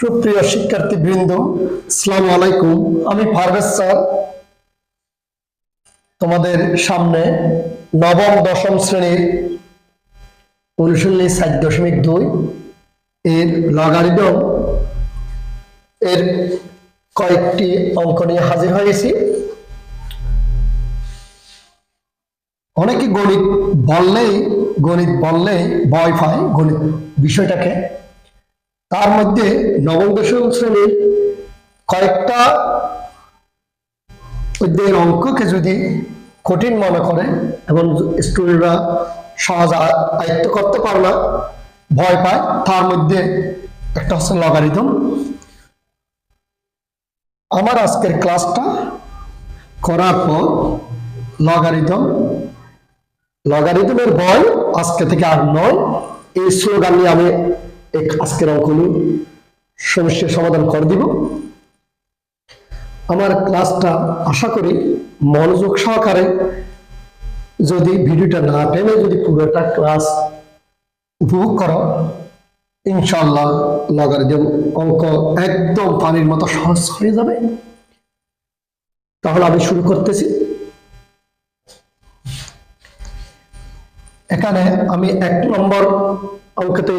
সুপ্রিয় শিক্ষার্থী বৃন্দ আসসালামু আলাইকুম। আমি পারভেজ স্যার। তোমাদের সামনে নবম, দশম শ্রেণির অনুশীলনী সাত দশমিক দুই এর লগারিদম এর কয়েকটি অঙ্ক নিয়ে হাজির হয়েছি অনেকে গণিত বললেই গণিত বললেই ভয় পায় গণিত বিষয়টাকে। তার মধ্যে নবম দশম শ্রেণির কয়েকটা অধ্যায়ের অঙ্ককে যদি কঠিন মনে করে এবং স্টুডেন্টরা সহজ আয়ত্ত করতে পারে না, ভয় পায়, তার মধ্যে একটা হচ্ছে লগারিদম আমার আজকের ক্লাসটা করার পর লগারিদম লগারিদমের বই আজকে থেকে আর নয়, এই স্লোগান নিয়ে আমি এই আজকের অঙ্কগুলো সমস্যার সমাধান করে দিব। আমার ক্লাসটা আশা করি মনোযোগ সহকারে যদি ভিডিওটা না টেনে যদি পুরোটা ক্লাস উপভোগ করো ইনশাল্লাহ লগারিদম অঙ্ক একদম পানির মতো সহজ হয়ে যাবে। তাহলে আমি শুরু করতেছি। এখানে আমি এক নম্বর অঙ্কতে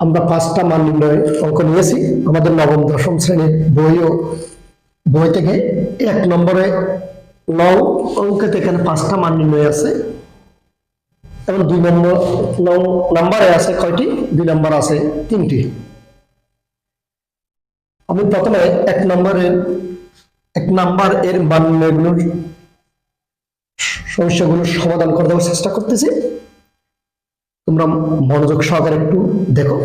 আমরা পাঁচটা মান নির্ণয় অঙ্ক নিয়েছি। আমাদের নবম, দশম শ্রেণির বইও, বই থেকে এক নম্বরে নৌ অঙ্কতে এখানে পাঁচটা মান নির্ণয় আছে। এবং দুই নম্বর নৌ নাম্বারে আছে কয়টি? দুই নম্বর আছে তিনটি। আমি প্রথমে এক নম্বরের, এক নাম্বার এর মান নির্ণয়গুলোর সমস্যাগুলো সমাধান করে দেওয়ার চেষ্টা করতেছি। তোমরা মনোযোগ সহকারে একটু দেখো।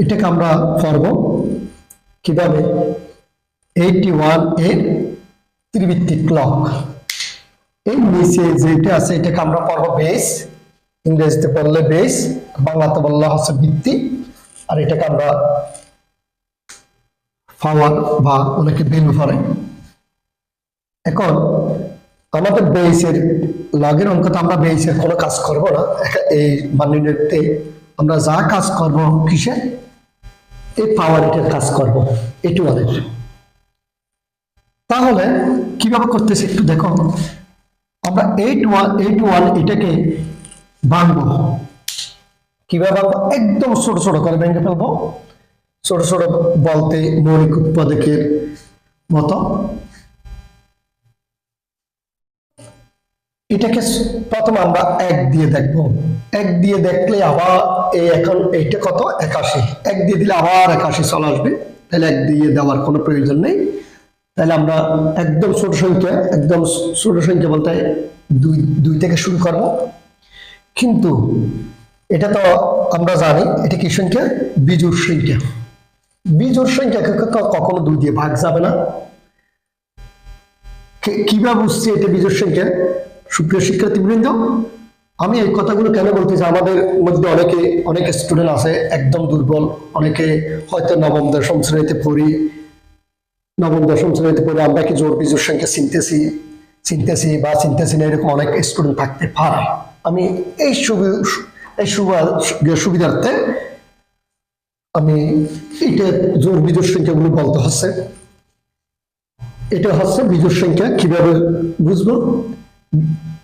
এটাকে আমরা পড়ব। কীভাবে? এইটি ওয়ানের ত্রিভিত্তিক ক্লক এই নিচে যেটা আছে, এটাকে আমরা পড়ব বেস ইংরেজিতে পড়লে বেস বাংলাতে বললে হচ্ছে ভিত্তি আর এটাকে আমরা পাওয়ার বা অনেকে বেলু পড়ে। এখন আমাদের বেসের, লগের অঙ্ক তো আমরা বেসের কোনো কাজ করব না। এই মানিনেতে আমরা যা কাজ করব কিসে? এই পাওয়ার এটার কাজ করব। এটু ওয়ানের তাহলে কীভাবে করতেছি একটু দেখো। আমরা এইট ওয়ান এইট ওয়ান এটাকে ভাঙবো কীভাবে একদম ছোট ছোট করে ভেঙে ফেলব। ছোট ছোট বলতে মৌলিক উৎপাদকের মতো। এটাকে প্রথম আমরা এক দিয়ে দেখব। এক দিয়ে দেখলে আবার এই এখন এইটা কত? একাশি। এক দিয়ে দিলে আবার একাশি চলে আসবে। তাহলে এক দিয়ে দেওয়ার কোনো প্রয়োজন নেই। তাহলে আমরা একদম ছোট সংখ্যা, একদম ছোট সংখ্যা বলতে দুই দুই থেকে শুরু করব। কিন্তু এটা তো আমরা জানি, এটা কি সংখ্যা? বিজুর সংখ্যা। বিজুর সংখ্যাকে কখনো দুই দিয়ে ভাগ যাবে না। কীভাবে বুঝছি এটা বিজোর সংখ্যা? সুপ্রিয় শিক্ষার্থীবৃন্দ, আমি এই কথাগুলো কেন বলতে বলতেছি আমাদের মধ্যে অনেকে, অনেক স্টুডেন্ট আছে, একদম দুর্বল। অনেকে হয়তো নবম, দশম শ্রেণীতে পড়ি। নবম, দশম শ্রেণীতে পড়ি আমরা কি জোর বিজোর সংখ্যা চিনতেছি চিনতেছি বা চিনতেছি না, এরকম অনেক স্টুডেন্ট থাকতে পারে। আমি এই এই সুবা- সুবিধার্থে আমি এটা জোর বিজোর সংখ্যাগুলো বলতে হচ্ছে। এটা হচ্ছে বিজোড় সংখ্যা কীভাবে বুঝব?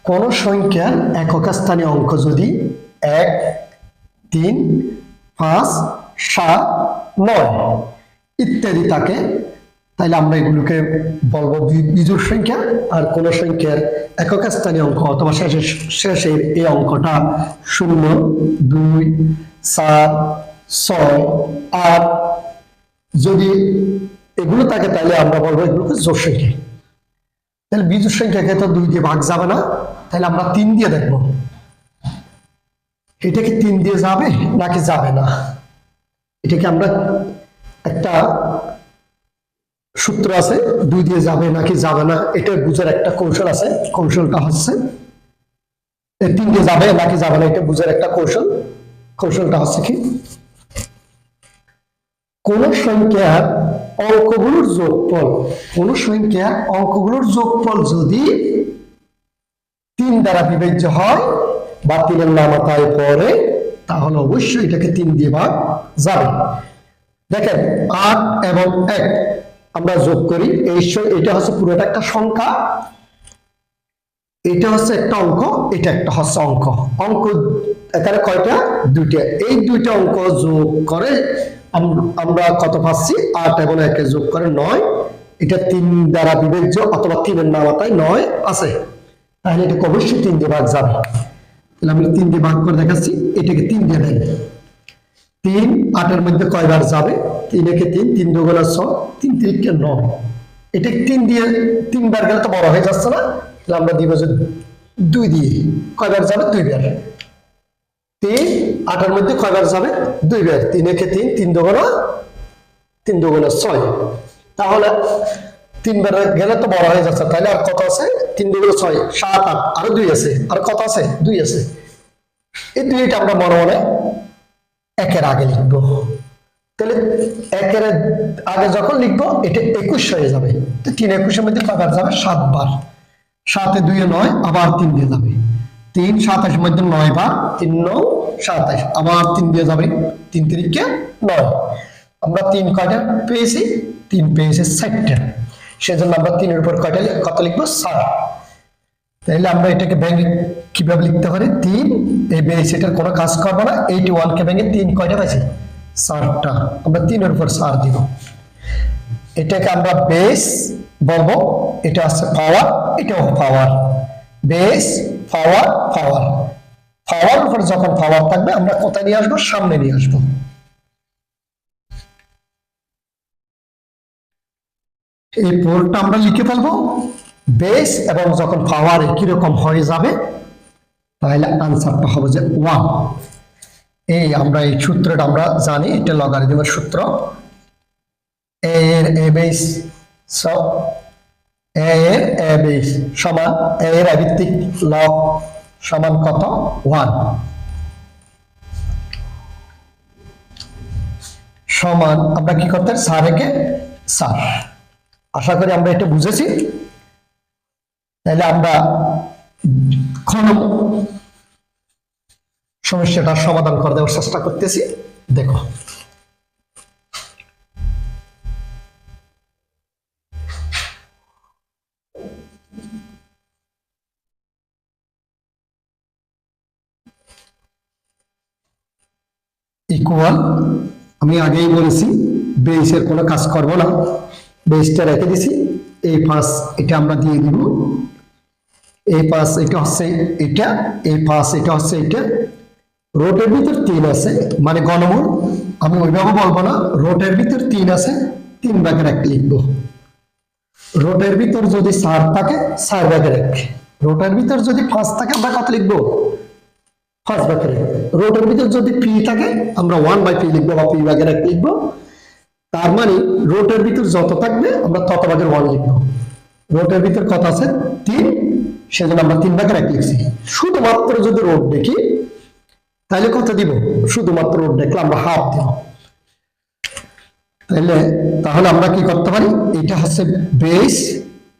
কোন সংখ্যার একক স্থানীয় অঙ্ক যদি এক, তিন, পাঁচ, সাত, নয় ইত্যাদি থাকে তাহলে আমরা এগুলোকে বলব বি- বিজোড় সংখ্যা আর কোন সংখ্যার একক স্থানীয় অঙ্ক অথবা শেষের শেষের এই অঙ্কটা শূন্য, দুই সাত ছয়, আট যদি এগুলো থাকে তাহলে আমরা বলব এগুলোকে জোর সংখ্যা। তাহলে বিজোড় সংখ্যাকে তো দুই দিয়ে ভাগ যাবে না, তাহলে আমরা তিন দিয়ে দেখব। এটা কি তিন দিয়ে যাবে নাকি যাবে না? এটাকে আমরা একটা সূত্র আছে, দুই দিয়ে যাবে নাকি যাবে না, এটা বুঝার একটা কৌশল আছে, কৌশলটা হচ্ছে তিন দিয়ে যাবে নাকি যাবে না, এটা বুঝার একটা কৌশল, কৌশলটা হচ্ছে কি? কোন সংখ্যার অঙ্কগুলোর যোগফল, কোন সংখ্যার অঙ্কগুলোর যোগফল যদি তিন দ্বারা বিভাজ্য হয়, বা তিনের নামাতায় পরে তাহলে অবশ্যই এটাকে তিন দিয়ে ভাগ যাবে। দেখেন, আট এবং এক আমরা যোগ করি, এই এটা হচ্ছে পুরোটা একটা সংখ্যা। এটা হচ্ছে একটা অঙ্ক, এটা একটা হচ্ছে অঙ্ক। অঙ্ক, এখানে কয়টা? দুইটা। এই দুইটা অঙ্ক যোগ করে আমরা কত পাচ্ছি? আট এবং একে যোগ করে নয়। এটা তিন দ্বারা বিবেচ্য অথবা তিনের নামাতায় নয় আছে। তাহলে এটাকে অবশ্যই তিন দিয়ে ভাগ যাবে। তাহলে আমি তিন দিয়ে ভাগ করে দেখাচ্ছি। এটাকে তিন দিয়ে দেন। তিন, আটের মধ্যে কয়বার যাবে? তিন একে তিন তিন দুগুণা ছ তিন তিরিকে নয়। এটা তিন দিয়ে তিনবার গেলে তো বড় হয়ে যাচ্ছে না। আমরা দিব দুই দিয়ে কয়বার যাবে? দুইবার তিন, আটের মধ্যে কয়বার যাবে? দুইবার তিন একে তিন তিন দুগুণা তিন দুগুণা ছয়। তাহলে তিনবার গেলে তো বড় হয়ে যাচ্ছে। তাহলে আর কত আছে? তিন দুগুণা ছয়, সাত, আট, আরও দুই আছে। আর কত আছে? দুই আছে। এই দুইটা আমরা মনে মনে একের আগে লিখব। তাহলে একের আগে যখন লিখব, এটা একুশ হয়ে যাবে। তো তিন একুশের মধ্যে কয়বার যাবে? সাতবার। সাতে দুইয়ে নয়, আবার তিন দিয়ে যাবে। তিন, সাতাশের মধ্যে নয় বার, তিন নয় সাতাশ, আবার তিন দিয়ে যাবে। তিন তিরিখে নয়। আমরা তিন কয়টা পেয়েছি? তিন পেয়েছি ষাটটা। সেজন্য আমরা তিনের উপর কয়টা কত লিখব? ষাট তাহলে আমরা এটাকে ভেঙে কীভাবে লিখতে পারি? তিন, এই বেস এটার কোনো কাজ করব না। এইটি ওয়ানকে ভেঙে তিন কয়টা পাইছি? চারটা। আমরা তিনের উপর চার দিব। এটাকে আমরা বেস বলব এটা আছে পাওয়ার এটাও পাওয়ার বেস পাওয়ার পাওয়ার পাওয়ার উপর যখন পাওয়ার থাকবে, আমরা কোথায় নিয়ে আসব? সামনে নিয়ে আসব। এই পোলটা আমরা লিখে ফেলব। বেস এবং যখন পাওয়ার একই রকম হয়ে যাবে, তাহলে আনসারটা হবে যে ওয়ান এই আমরা এই সূত্রটা আমরা জানি, এটা লগারিদমের সূত্র। এর এ বেস সব এ এর এ সমান এ এর আবৃত্তিক লগ সমান কত? ওয়ান সমান আমরা কি করতে সার একে সার আশা করি আমরা এটা বুঝেছি। তাহলে আমরা খ নম্বর সমস্যাটার সমাধান করে দেওয়ার চেষ্টা করতেছি। দেখো। ইকুয়াল আমি আগেই বলেছি বেসের কোনো কাজ করব না। বেসটা রেখে দিছি। এই পাস এটা আমরা দিয়ে দিব। এই পাঁচ এটা হচ্ছে এটা, এই পাঁচ এটা হচ্ছে এটা। রোটের ভিতর তিন আছে মানে গণমূল আমি ওইভাবে বলব না, রোটের ভিতর তিন আছে, তিন ভাগের এক লিখব। রোটের ভিতর যদি চার থাকে, চার ভাগের এক। রোটের ভিতর যদি পাঁচ থাকে, আমরা কত লিখব? ফার্স্ট ব্যাপারে রোটের ভিতর যদি পি থাকে, আমরা ওয়ান বাই পি লিখব বা পি ভাগের এক লিখব। তার মানে রোটের ভিতর যত থাকবে, আমরা তত ভাগের ওয়ান লিখব। রোটের ভিতর কত আছে? তিন। সেজন্য আমরা তিন ভাগের এক লিখছি। শুধুমাত্র যদি রোড দেখি, তাহলে কত দিব? শুধুমাত্র রোড দেখলে আমরা হাফ দিব। তাহলে তাহলে আমরা কি করতে পারি? এটা হচ্ছে বেস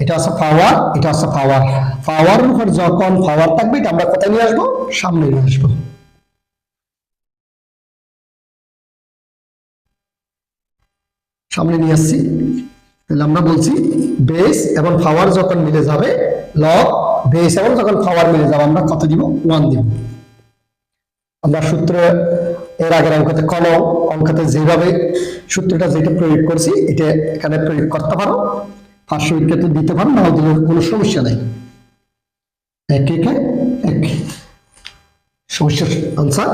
এটা হচ্ছে পাওয়ার এটা হচ্ছে পাওয়ার পাওয়ার উপর যখন পাওয়ার থাকবে, এটা আমরা কোথায় নিয়ে আসব? সামনে নিয়ে আসব। সামনে নিয়ে আসছি। তাহলে আমরা বলছি বেস এবং পাওয়ার যখন মিলে যাবে লগ বেস এবং যখন পাওয়ার মিলে যাবে, আমরা কত দিব? ওয়ান দিব। আমরা সূত্র এর আগের অঙ্কতে কোন অঙ্কতে যেভাবে সূত্রটা যেটা প্রয়োগ করছি, এটা এখানে প্রয়োগ করতে পারো। পাঁচশো উইকেটে দিতে পারো না কোনো সমস্যা নেই। এক একে এক। সমস্যার আনসার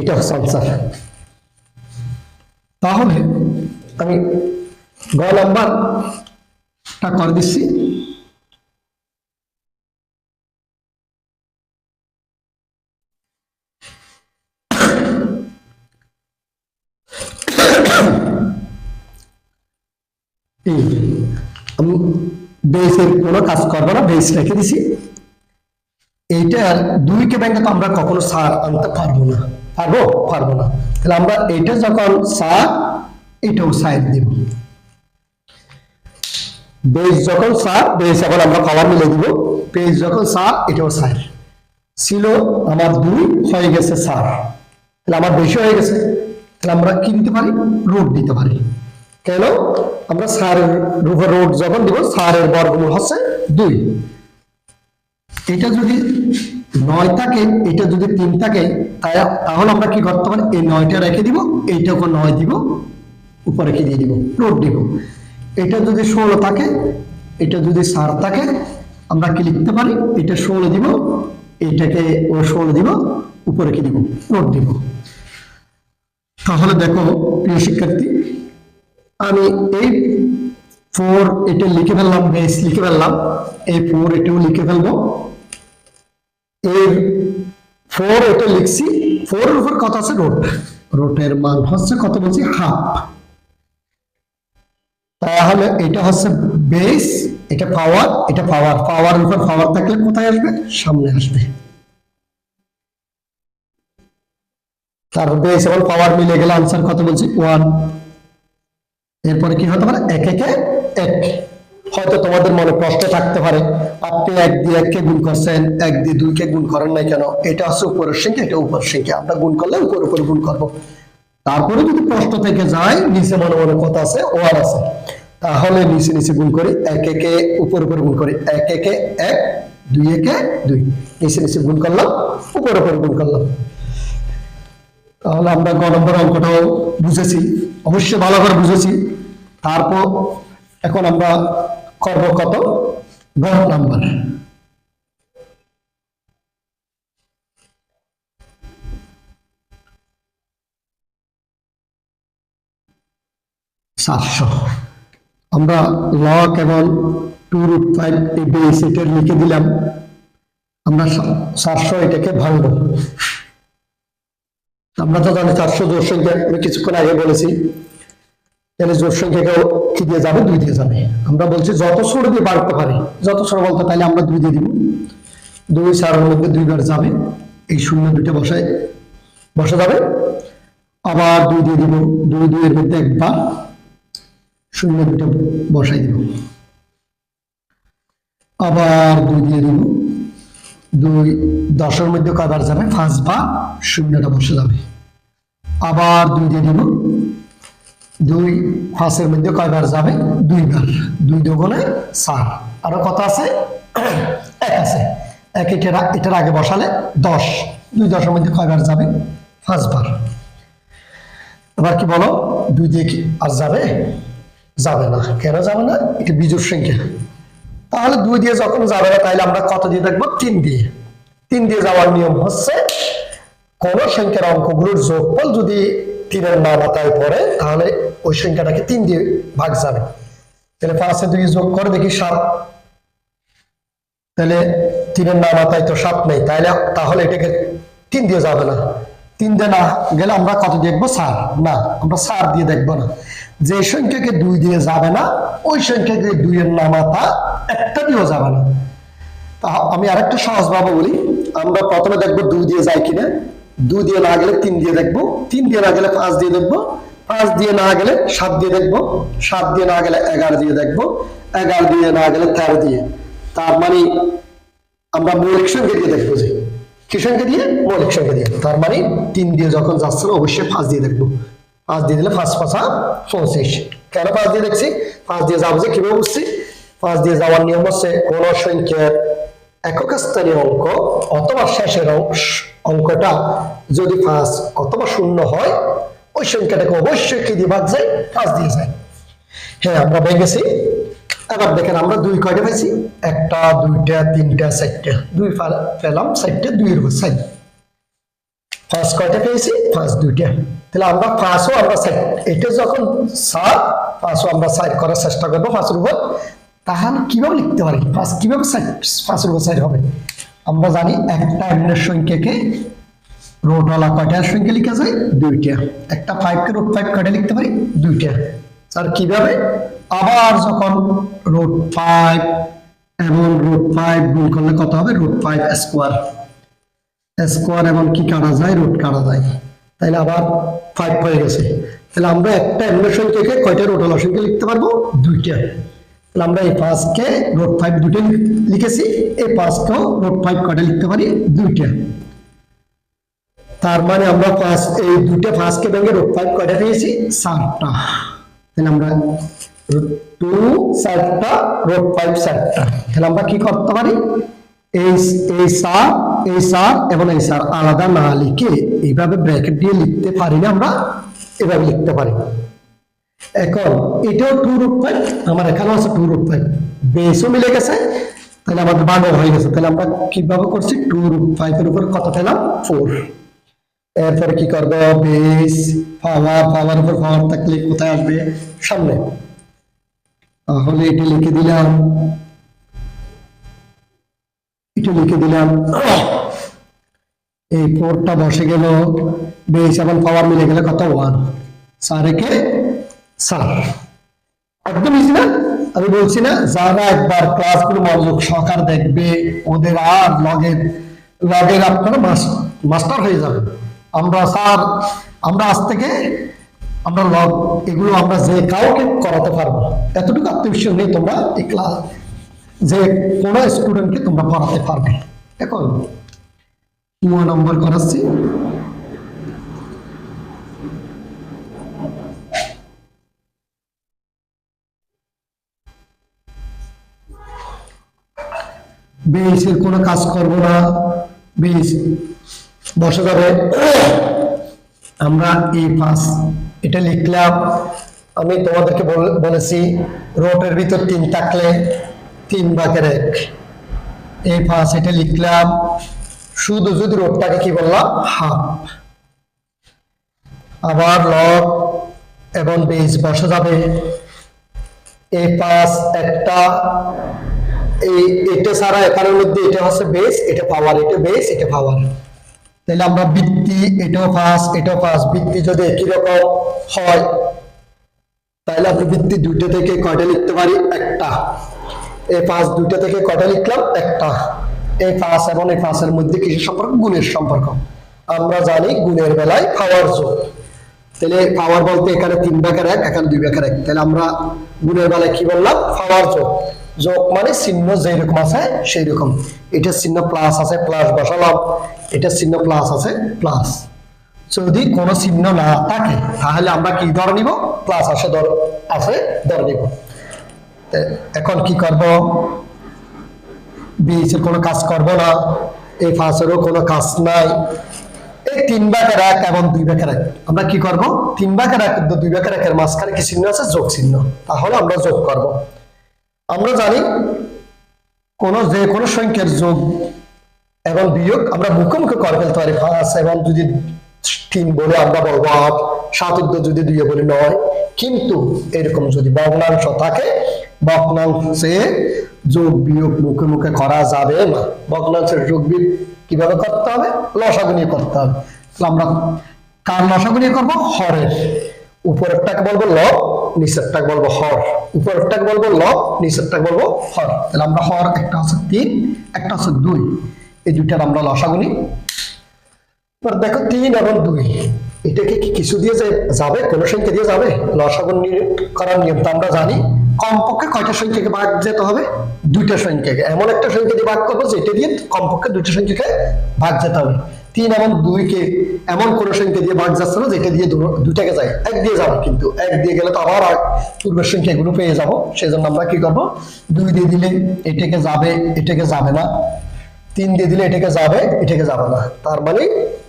এটা হচ্ছে আনসার তাহলে আমি গ নাম্বারটা করে দিচ্ছি। এই বেসের কোনো কাজ করব না বেস রেখে দিছি। এইটার দুইকে ব্যাংকে তো আমরা কখনো সার আনতে পারব না। পারব? পারব না। তাহলে আমরা এইটা যখন সার, এটাও সাইড দিব। বেস যখন সার বেস এখন আমরা খাবার মিলে দিব। বেস যখন সার, এটাও সার। ছিল আমার দুই, হয়ে গেছে সার। তাহলে আমার বেশি হয়ে গেছে। তাহলে আমরা কি দিতে পারি? রুট দিতে পারি। কেন? আমরা সারের রূপে রোড যখন দিব, সারের বর্গমূল হচ্ছে দুই। এটা যদি নয় থাকে, এটা যদি তিন থাকে, তাই তাহলে আমরা কি করতে পারি? এই নয়টা রেখে দিব, এইটাকে নয় দিব, উপরে কি দিয়ে দিব? রোড দিব। এটা যদি ষোলো থাকে, এটা যদি সার থাকে, আমরা কি লিখতে পারি? এটা ষোলো দিব, এটাকে ও ষোলো দিব, উপরে কি দিব? রোড দিব। তাহলে দেখো, প্রিয় শিক্ষার্থী আমি এই ফোর এটা লিখে ফেললাম বেস লিখে ফেললাম, এই ফোর এটাও লিখে ফেলব। এর ফোর এটা লিখছি ফোর এর উপর কত আছে? রোট রোটের মান হচ্ছে কত বলছি? হাফ তাহলে এটা হচ্ছে বেস এটা পাওয়ার এটা পাওয়ার পাওয়ার উপর পাওয়ার থাকলে কোথায় আসবে? সামনে আসবে। তার বেস এবং পাওয়ার মিলে গেলে আনসার কত বলছি? ওয়ান এরপরে কি হতে পারে? এক, একে এক। হয়তো তোমাদের মনে প্রশ্ন থাকতে পারে। আপনি এক দিয়ে এককে গুণ করছেন, এক দিয়ে দুইকে গুণ করেন নাই কেন? এটা হচ্ছে উপরের সংখ্যা, এটা উপরের সংখ্যা। আমরা গুণ করলে উপর, উপরে গুণ করব। তারপরে যদি প্রশ্ন থেকে যায়, নিচে মনে মনে কথা আছে, ওয়ার আছে। তাহলে নিচে নিচে গুণ করি, এক, একে উপর, উপরে গুণ করি। এক, একে এক, দুই, একে দুই। নিচে নিচে গুণ করলাম, উপর, উপরে গুণ করলাম। তাহলে আমরা গ অঙ্কটাও বুঝেছি, অবশ্যই ভালো করে বুঝেছি। তারপর এখন আমরা করব কত? গ নাম্বার। সাতশো। আমরা লক এবং টু রুট ফাইভ এই বেস এটা লিখে দিলাম। আমরা সাতশো এটাকে ভাঙবো। আমরা তো জানি চারশো জোর সংখ্যা, আমি কিছুক্ষণ আগে বলেছি। তাহলে জোর সংখ্যাকেও কি দিয়ে যাবে? দুই দিয়ে যাবে। আমরা বলছি যত ছোট দিয়ে বাড়তে পারি, যত ছোট বলতে তাহলে আমরা দুই দিয়ে দিব। দুই চারের মধ্যে দুইবার যাবে, এই শূন্য দুইটা বসায়, বসা যাবে। আবার দুই দিয়ে দিব, দুই দুইয়ের মধ্যে একবার শূন্য দুইটা বসাই দিব। আবার দুই দিয়ে দিব দুই দশের মধ্যে কয়বার যাবে? পাঁচ বা শূন্যটা বসে যাবে। আবার দুই দিয়ে দিব। দুই পাঁচের মধ্যে কয়বার যাবে? দুইবার। দুই দোকানে সার আরও কত আছে? এক আছে। এক এটার এটার আগে বসালে দশ। দুই দশের মধ্যে কয়বার যাবে? পাঁচবার। এবার কি বলো? দুই দিয়ে আর যাবে? যাবে না। কেন যাবে না? এটা বিজুর সংখ্যা। তাহলে দুই দিয়ে যখন যাবে না তাহলে আমরা কত দিয়ে দেখব? তিন দিয়ে। তিন দিয়ে যাওয়ার নিয়ম হচ্ছে, কোন সংখ্যার অঙ্কগুলোর যোগফল যদি তিনের না মাথায় পড়ে, তাহলে ওই সংখ্যাটাকে তিন দিয়ে ভাগ যাবে। তাহলে পাঁচে দুই যোগ করে দেখি সাত। তাহলে তিনের না মাথায় তো সাত নেই, তাহলে তাহলে এটাকে তিন দিয়ে যাবে না। তিন দিয়ে না গেলে আমরা কত দেখব? সার না, আমরা সার দিয়ে দেখব না। যে সংখ্যাকে দুই দিয়ে যাবে না, ওই সংখ্যাকে দুইয়ের না মাথা একটা দিয়েও যাবে না। আমি আরেকটা সহজ ভাবে বলি, আমরা প্রথমে দেখব দুই দিয়ে যায় কিনা। দুই দিয়ে না গেলে তিন দিয়ে দেখব। তিন দিয়ে না গেলে পাঁচ দিয়ে দেখব। পাঁচ দিয়ে না গেলে সাত দিয়ে দেখব। সাত দিয়ে না গেলে এগারো দিয়ে দেখব। এগারো দিয়ে না গেলে তেরো দিয়ে। তার মানে আমরা মৌলিক সংখ্যা দিয়ে দেখব যে। কি সংখ্যা দিয়ে? মৌলিক সংখ্যা দিয়ে। তার মানে তিন দিয়ে যখন যাচ্ছে না, অবশ্যই পাঁচ দিয়ে দেখব। পাঁচ দিয়ে দিলে পাঁচ পাঁচা পঁচিশ। কেন পাঁচ দিয়ে দেখছি? পাঁচ দিয়ে যাব যে কীভাবে বুঝছি? পাঁচ দিয়ে যাওয়ার নিয়ম হচ্ছে কোন সংখ্যার একক স্থানীয় অঙ্ক অথবা শেষের অঙ্কটা যদি পাঁচ অথবা শূন্য হয়, ওই সংখ্যাটাকে অবশ্যই কি দিয়ে ভাগ যায়? পাঁচ দিয়ে যায়। হ্যাঁ আমরা ভেঙেছি এবার দেখেন আমরা দুই কয়টা পাইছি একটা, দুইটা, তিনটা, চারটা। দুই পেলাম, চারটা, দুইয়ের চার। পাঁচ কয়টা পেয়েছি? পাঁচ, দুইটা। তাহলে আমরা পাঁচও আমরা চার এটা যখন সাত পাঁচও আমরা সাইড করার চেষ্টা করব পাঁচের উপর। তাহলে কীভাবে লিখতে পারি পাঁচ কীভাবে পাঁচের উপর হবে? আমরা জানি একটা এমনের সংখ্যাকে রোডওয়ালা কয়টার সংখ্যা লিখা যায় দুইটা। একটা ফাইভকে রোড ফাইভ কয়টা লিখতে পারি? দুইটা। স্যার কীভাবে? আবার যখন রোড ফাইভ এবং রোড ফাইভ গুণ করলে কত হবে? রোড ফাইভ স্কোয়ার স্কোয়ার এবং কি কাটা যায়? রোড কাটা যায়। তাহলে আবার ফাইভ হয়ে গেছে। তাহলে আমরা একটা এমনের সংখ্যাকে কয়টা রোটাল সংখ্যা লিখতে পারব? দুইটা। তাহলে আমরা এই পাঁচকে রোড ফাইভ দুটো লিখেছি। এই পাঁচকেও রোড ফাইভ কয়টা লিখতে পারি? দুইটা। তার মানে আমরা ফার্স্ট এই দুইটা ফার্স্টকে ভেঙে রুট ফাইভ কয়টা পেয়েছি? চারটা। তাহলে আমরা টু চারটা রুট ফাইভ চারটা। তাহলে আমরা কি করতে পারি? এই এই সার এই সার এবং এই সার আলাদা না লিখে এইভাবে ব্র্যাকেট দিয়ে লিখতে পারি না আমরা। এভাবে লিখতে পারি। এখন এটাও টু রুট ফাইভ আমার এখানেও আছে টু রুট ফাইভ বেসও মিলে গেছে, তাহলে আমাদের ভাগও হয়ে গেছে। তাহলে আমরা কীভাবে করছি? টু রুট ফাইভ এর উপর কত পেলাম? ফোর এরপরে কি করব? বেস পাওয়ার পাওয়ার উপর পাওয়ার থাকলে কোথায় আসবে? সামনে। তাহলে এটি লিখে দিলাম। এটা লিখে দিলাম। এই ফোরটা বসে গেল। বেস এবং পাওয়ার মিলে গেলে কত? ওয়ান সারেকে স্যার একদম ইজি না? আমি বলছি না, যারা একবার ক্লাসগুলো মনোযোগ সহকার দেখবে, ওদের আর লগের লগের আপনারা মাস্টার হয়ে যাবে। আমরা স্যার আমরা আজ থেকে আমরা লগ এগুলো আমরা যে কাউকে করাতে পারব, এতটুকু আত্মবিশ্বাস নেই তোমরা, এই ক্লাস যে কোনো স্টুডেন্টকে তোমরা পড়াতে পারবে। এখন নম্বর করাচ্ছি। বেসের কোনো কাজ করব না। বেস বসে যাবে। আমরা এই পাস এটা লিখলাম। আমি তোমাদেরকে বল- বলেছি, রোটের ভিতর তিন থাকলে তিন ভাগের এক। এই পাস এটা লিখলাম। শুধু যদি রোডটাকে কি বললাম? হাফ। আবার লগ এবং বেস বসে যাবে। এই পাস একটা এই এটা ছাড়া এখানের মধ্যে এটা হচ্ছে বেস এটা পাওয়ার এটা বেস এটা পাওয়ার তাহলে আমরা বৃত্তি, এটাও পাস এটাও পাস বৃত্তি যদি একই রকম হয় তাহলে আমরা বৃত্তি দুইটা থেকে কয়টা লিখতে পারি? একটা। এই পাঁচ দুইটা থেকে কয়টা লিখলাম? একটা। এই পাঁচ এবং এই পাঁচের মধ্যে কিসের সম্পর্ক? গুণের সম্পর্ক। আমরা জানি গুণের বেলায় পাওয়ার যোগ। তাহলে পাওয়ার বলতে এখানে তিন ভাগের এক, এখানে দুই ভাগের এক। তাহলে আমরা গুণের বেলায় কি বললাম? পাওয়ার যোগ। যোগ মানে চিহ্ন যেই রকম আছে সেই রকম এটা চিহ্ন প্লাস আছে প্লাস বসালাম। এটা চিহ্ন প্লাস আছে প্লাস যদি কোনো চিহ্ন না থাকে, তাহলে আমরা কি ধরে নিব? প্লাস আছে ধর, আছে, ধরে নিব। এখন কি করব? বিএসের কোনো কাজ করব না। এই ফাঁসেরও কোনো কাজ নাই। এই তিন ভাগের এক এবং দুই ভাগের এক। আমরা কি করব? তিন ভাগের এক, দুই ভাগের একের মাঝখানে কি চিহ্ন আছে? যোগ চিহ্ন তাহলে আমরা যোগ করব। আমরা জানি কোন যে কোনো সংখ্যার যোগ এবং বিয়োগ আমরা মুখোমুখি করে ফেলতে পারি। পাঁচ এবং যদি তিন বলে আমরা বলব আট যদি দুই বলে নয়। কিন্তু এরকম যদি ভগ্নাংশ থাকে, ভগ্নাংশে যোগ বিয়োগ মুখে মুখে করা যাবে না। ভগ্নাংশের যোগ বিয়োগ কীভাবে করতে হবে? লসাগু নিয়ে করতে হবে। আমরা কার লসাগু নিয়ে করব? হরের। উপরেরটাকে বলব লব। নিচেরটাকে বলব হর উপরেরটাকে বলব লব নিচেরটাকে বলব হর। তাহলে আমরা হর একটা হচ্ছে তিন, একটা হচ্ছে দুই। এই দুইটার আমরা লসাগু নিই এবার দেখো তিন এবং দুই, এটাকে কি কিছু দিয়ে যাবে? কোনো সংখ্যা দিয়ে যাবে? লসাগু নির- করার নিয়ম তো আমরা জানি। কমপক্ষে কয়টা সংখ্যাকে ভাগ যেতে হবে? দুইটা সংখ্যাকে। এমন একটা সংখ্যা দিয়ে ভাগ করব, যেটা দিয়ে কমপক্ষে দুইটা সংখ্যাকে ভাগ যেতে হবে। তিন এবং দুইকে এমন কোন সংখ্যা দিয়ে ভাগ যাচ্ছে না, যেটা দিয়ে দুইটাকে যায়। এক দিয়ে যাব কিন্তু, এক দিয়ে গেলে তো আবার আর পূর্বের সংখ্যাগুলো পেয়ে যাব। সেই জন্য আমরা কি করব? দুই দিয়ে দিলে এটাকে যাবে এটাকে যাবে না। তিন দিয়ে দিলে এটাকে যাবে এটাকে যাবে না। তার মানে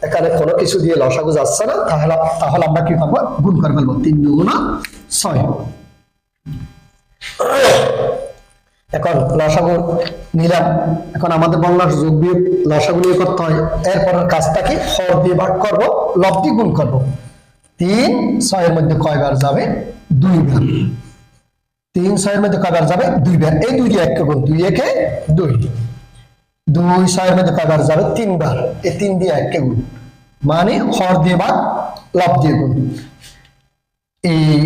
এখানে কোনো কিছু দিয়ে লসাগু যাচ্ছে না। তাহলে তাহলে আমরা কি করব? গুণ করে ফেলব। তিন দুগুণা ছয়। এখন লসাগু নিলাম। এখন আমাদের বাংলার যোগ বিয়োগ লসাগু নিয়ে করতে হয়। এরপরের কাজটাকে হর দিয়ে ভাগ করব, লব দিয়ে গুণ করব। তিন ছয়ের মধ্যে কয়বার যাবে? দুই দুইবার তিন ছয়ের মধ্যে কয়বার যাবে? দুই দুইবার এই দুই দিয়ে এককে গুণ। দুই একে দুই। দুই ছয়ের মধ্যে কয়বার যাবে? তিনবার। এই তিন দিয়ে এককে গুণ। মানে হর দিয়ে ভাগ, লব দিয়ে গুণ। এই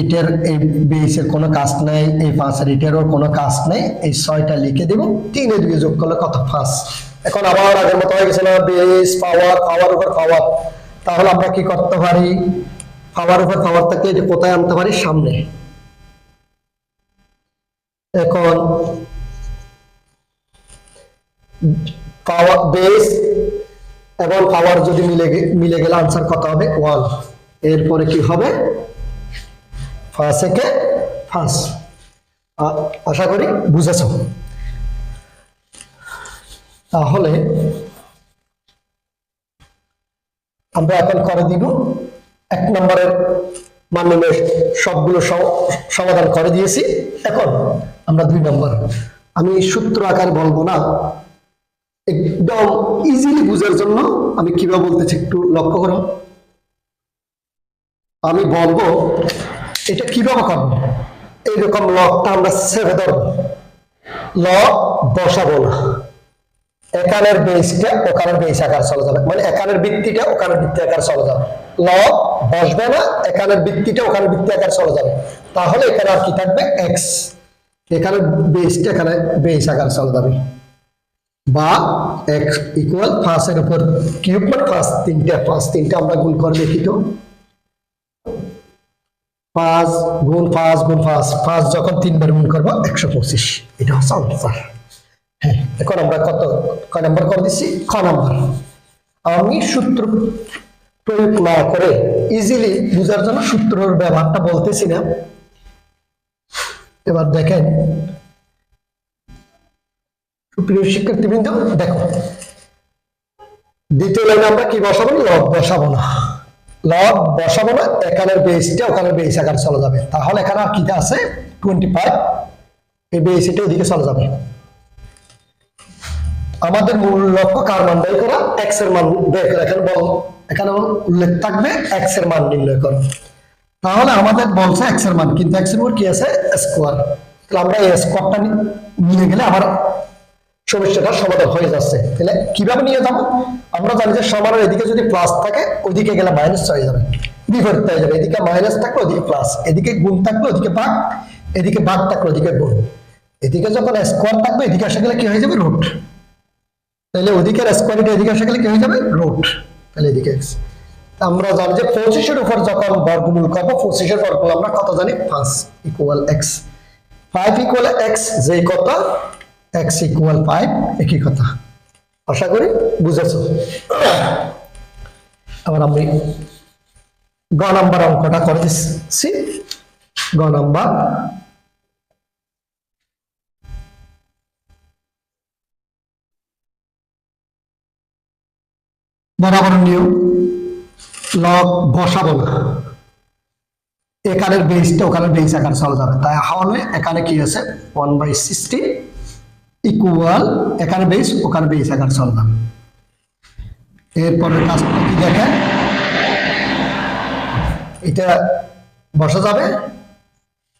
এটার এই বেসের কোনো কাজ নেই, এই পাঁচ পাঁচের এটারও কোনো কাজ নেই, এই ছয়টা লিখে দিব, তিনে দুই যোগ করলে কত পাঁচ এখন আবার আগের মতো হয়ে গেছে না বেস পাওয়ার পাওয়ার উপর পাওয়ার তাহলে আমরা কি করতে পারি? পাওয়ার উপর পাওয়ার থাকলে এটা কোথায় আনতে পারি? সামনে। এখন পাওয়ার বেস এবং পাওয়ার যদি মিলে মিলে গেলে আনসার কত হবে? ওয়ান এরপরে কি হবে? ফার্স্ট থেকে ফার্স্ট আশা করি বুঝেছ। তাহলে আমরা এখন করে দিব। এক নম্বরের মান নির্ণয় সবগুলো সমাধান করে দিয়েছি। এখন আমরা দুই নম্বর। আমি সূত্র আকার বলব না। একদম ইজিলি বুঝার জন্য আমি কীভাবে বলতেছি একটু লক্ষ্য করো। আমি বলব এটা করব এইরকম লকটা আমরা সেভে ধরবো ল, বসাবো না। একানের বেসটা ওখানের বেস আকার চলে যাবে। মানে একানের ভিত্তিটা ওখানের ভিত্তি আকার চলে যাবে। ল, বসবে না একানের ভিত্তিটা ওখানে ভিত্তি আকার চলে যাবে। তাহলে এখানে আর কি থাকবে? এক্স এখানে বেসটা, এখানে বেস আকার চলে যাবে। বা এক্স ইকুয়াল পাঁচের উপর কিউব মানে পাঁচ তিনটা পাঁচ তিনটা আমরা গুণ করে দেখি তো পাঁচ গুণ পাঁচ গুণ পাঁচ পাঁচ যখন তিনবার গুণ করব, একশো পঁচিশ। এটা হচ্ছে আনসার হ্যাঁ এখন আমরা কত, ক নাম্বার করে দিচ্ছি? খ নাম্বার। আমি সূত্র প্রয়োগ না করে ইজিলি বুঝার জন্য সূত্রের ব্যবহারটা বলতেছি না। এবার দেখেন। সুপ্রিয় শিক্ষার্থীবৃন্দ, দেখো। দ্বিতীয় লাইনে আমরা কি বসাবো? লব বসাবো না। লব বসাবো না এখানের বেসটা ওখানে বেস আকার চলে যাবে। তাহলে এখানে আর কি আছে? টোয়েন্টি ফাইভ এই বেস এটা ওদিকে চলে যাবে। আমাদের মূল লক্ষ্য কার মান বের করা? এক্সের মান বের করা। এখানে বল, এখানে উল্লেখ থাকবে এক্সের মান নির্ণয় করো। তাহলে আমাদের বলছে এক্সের মান, কিন্তু এক্সের উপর কি আছে? স্কোয়ার তাহলে আমরা এই স্কোয়ারটা নিয়ে গেলে আবার সমস্যাটা সমাধান হয়ে যাচ্ছে। তাহলে কীভাবে নিয়ে যাব? আমরা জানি যে সমানের এদিকে যদি প্লাস থাকে, ওইদিকে গেলে মাইনাস হয়ে যাবে। বিপরীত হয়ে যাবে। এদিকে মাইনাস থাকলে ওদিকে প্লাস এদিকে গুণ থাকলে ওদিকে ভাগ, এদিকে ভাগ থাকলে ওদিকে গুণ। এদিকে যখন স্কোয়ার থাকবে, এদিকে আসে গেলে কি হয়ে যাবে? রুট তাহলে ওদিকের স্কোয়ারিটা এদিকে আসে গেলে কি হয়ে যাবে? রুট তাহলে এদিকে এক্স আমরা জানি যে পঁচিশের উপর যখন বর্গমূল করব পঁচিশের বর্গমূল আমরা কত জানি? পাঁচ equal x five equal x যেই কথা এক্স ইকুয়াল ফাইভ, একই কথা। আশা করি বুঝেছ? আবার আমি গ নাম্বার অঙ্কটা করে দিচ্ছি। গ নাম্বার। বরাবর নিয়ম লগ বসাবো না। এখানের বেসটা ওখানে বেস আকার চলে যাবে। তাই হলে এখানে কি আছে? ওয়ান বাই সিক্সটি ইকুয়াল এখানে বেস ওখানে বেস আকার চলে যাবে এরপরের কাজটা কি দেখেন? এটা বসা যাবে।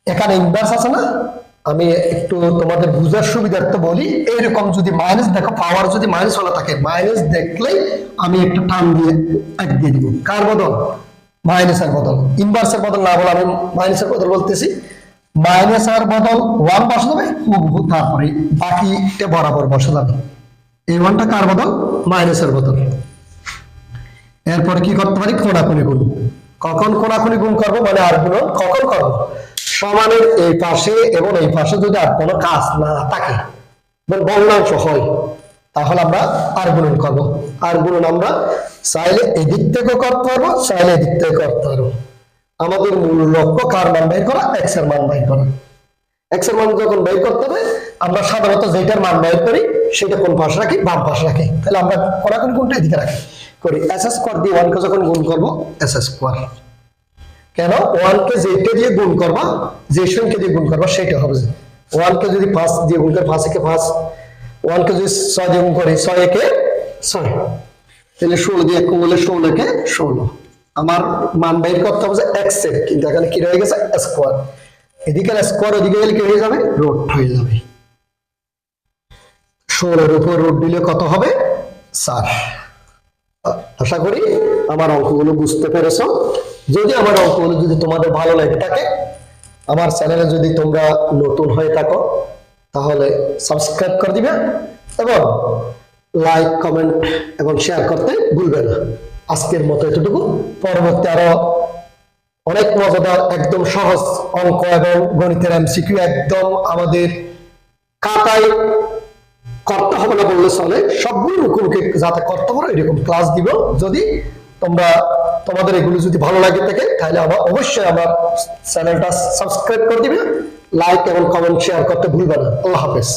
এখানে ইনভার্স আছে না? আমি একটু তোমাদের বুঝার সুবিধার্থে বলি, এরকম যদি মাইনাস দেখো পাওয়ার যদি মাইনাস হলে থাকে মাইনাস দেখলেই আমি একটু টান দিয়ে এক দিয়ে দিব। কার বদল? মাইনাসের বদল। ইনভার্সের বদল না বলে আমি মাইনাসের বদল বলতেছি। মাইনাসের বদল ওয়ান বসা যাবে তারপরে বাকিটা বরাবর বসা যাবে এই ওয়ানটা কার বদল? মাইনাসের বদল। এরপরে কি করতে পারি? কোনাকুনি গুণ। কখন কোনাকুনি গুণ করব? মানে আর গুণ কখন করব? সমানের এই পাশে এবং এই পাশে যদি আর কোনো কাজ না থাকে মানে ভগ্নাংশ হয়, তাহলে আমরা আর গুণন করব। আর গুণন আমরা চাইলে এদিক থেকে করতে পারব, চাইলে এদিক থেকে করতে পারব। আমাদের মূল লক্ষ্য কার মান বের করা? এক্সের মান বের করা। এক্সের মান যখন বের করতে হবে, আমরা সাধারণত যেটার মান বের করি, সেটা কোন পাশে রাখি? বাম পাশে রাখি। তাহলে আমরা কোনাকুনি গুণটা এদিকে রাখি? করি এস এস স্কোয়ার দিয়ে ওয়ানকে যখন গুণ করব এস এস স্কোয়ার কেন ওয়ানকে যেটা দিয়ে গুণ করবা, যে সংখ্যা দিয়ে গুণ করবা, সেটা হবে ওয়ানকে যদি পাঁচ দিয়ে গুণ করে, পাঁচ একে পাঁচ। ওয়ানকে যদি ছয় দিয়ে গুণ করি, ছয় একে ছয়। তাহলে ষোলো দিয়ে এক বলে ষোলো একে ষোলো। আমার মান বের করতে হবে যে এক্সের কিন্তু এখানে কি রয়ে গেছে? স্কোয়ার এদিকে স্কোয়ার ওদিকে গেলে কি হয়ে যাবে? রোড হয়ে যাবে। ষোলোর উপর রোড দিলে কত হবে? চার। আশা করি আমার অঙ্কগুলো বুঝতে পেরেছ। যদি আমার অঙ্কগুলো যদি তোমাদের ভালো লাগে থাকে, আমার চ্যানেলে যদি তোমরা নতুন হয়ে থাকো, তাহলে সাবস্ক্রাইব করে দিবে এবং লাইক কমেন্ট এবং শেয়ার করতে ভুলবে না। আজকের মতো এতটুকু। পরবর্তী আরও অনেক মজাদার, একদম সহজ অঙ্ক এবং গণিতের এমসিকিউ একদম আমাদের খাতায় করতে হবে না বললে চলে। সবগুলো রুকুনকে যাতে করতে পারো, এরকম ক্লাস দিব। যদি তোমরা, তোমাদের এগুলো যদি ভালো লাগে থাকে, তাহলে আমার অবশ্যই আমার চ্যানেলটা সাবস্ক্রাইব করে দিবে। লাইক এবং কমেন্ট শেয়ার করতে ভুলবে না। আল্লাহ হাফেজ।